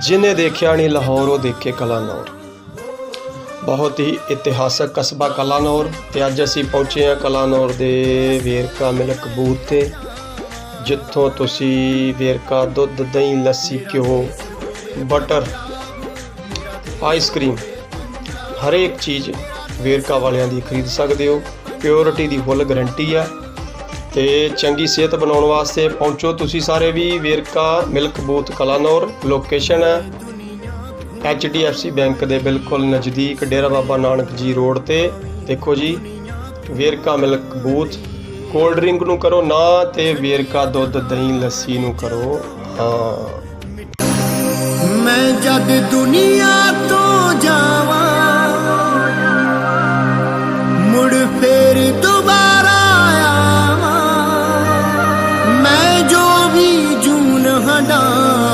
ਜਿਨੇ ਦੇਖਿਆ ਨਹੀਂ ਲਾਹੌਰ, ਉਹ ਦੇਖੇ ਕਲਾਨੌਰ। ਬਹੁਤ ਹੀ ਇਤਿਹਾਸਕ ਕਸਬਾ ਕਲਾਨੌਰ ਤੇ ਅੱਜ ਅਸੀਂ ਪਹੁੰਚੇ ਹਾਂ ਕਲਾਨੌਰ ਦੇ ਵੇਰਕਾ ਮਿਲਕ ਬੂਥ ਤੇ, ਜਿੱਥੋਂ ਤੁਸੀਂ ਵੇਰਕਾ ਦੁੱਧ, ਦਹੀਂ, ਲੱਸੀ, ਘਿਓ, ਬਟਰ ਆਈਸਕ੍ਰੀਮ ਹਰੇਕ ਚੀਜ਼ ਵੇਰਕਾ ਵਾਲਿਆਂ ਦੀ ਖਰੀਦ ਸਕਦੇ ਹੋ। ਪਿਓਰਿਟੀ ਦੀ ਫੁੱਲ ਗਾਰੰਟੀ ਆ। ਤੇ ਚੰਗੀ ਸਿਹਤ ਬਣਾਉਣ ਵਾਸਤੇ ਪਹੁੰਚੋ ਤੁਸੀਂ ਸਾਰੇ ਵੀ Verka milk booth Kalanaur location ਹੈ HDFC ਬੈਂਕ ਦੇ ਬਿਲਕੁਲ ਨਜ਼ਦੀਕ ਡੇਰਾ ਬਾਬਾ ਨਾਨਕ ਜੀ ਰੋਡ ਤੇ। ਦੇਖੋ ਜੀ, Verka milk booth cold drink ਨੂੰ ਕਰੋ ਨਾ ਤੇ ਵੇਰਕਾ ਦੁੱਧ, ਦਹੀਂ, ਲੱਸੀ ਨੂੰ ਕਰੋ। ਹਾਂ। ਮੈਂ ਜਦ ਦੁਨੀਆ ਤੋਂ காணா